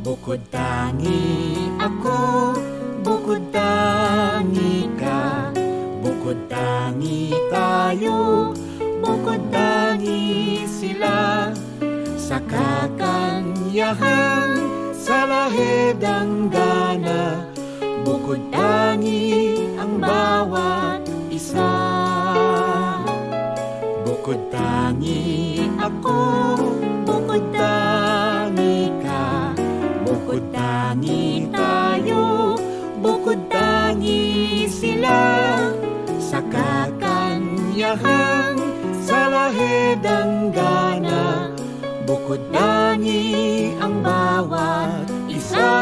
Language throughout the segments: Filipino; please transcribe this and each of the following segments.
Bukod tangi ako, bukod tangi ka. Bukod tangi tayo, bukod tangi sila. Sa kakanyahan, sa lahid ang gana Bukod tangi ang bawat isa. Bukod tangi ako, kakanyahan, sa lahid ang gana. Bukod tangi ang bawat isa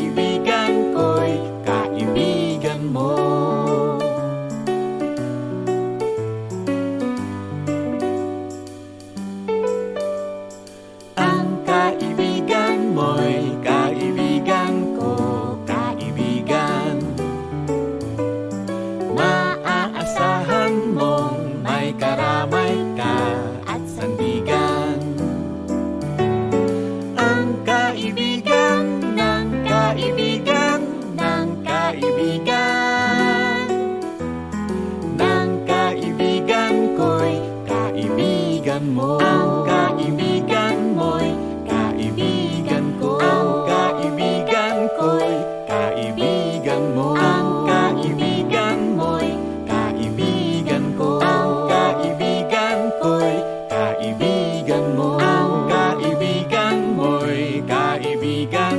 kaibigan kaibigan mo Ang kaibigan mo'y kaibigan ko Ang kaibigan ko'y kaibigan mo Ang kaibigan mo'y kaibigan ko Ang kaibigan ko'y kaibigan mo Ang kaibigan mo'y kaibigan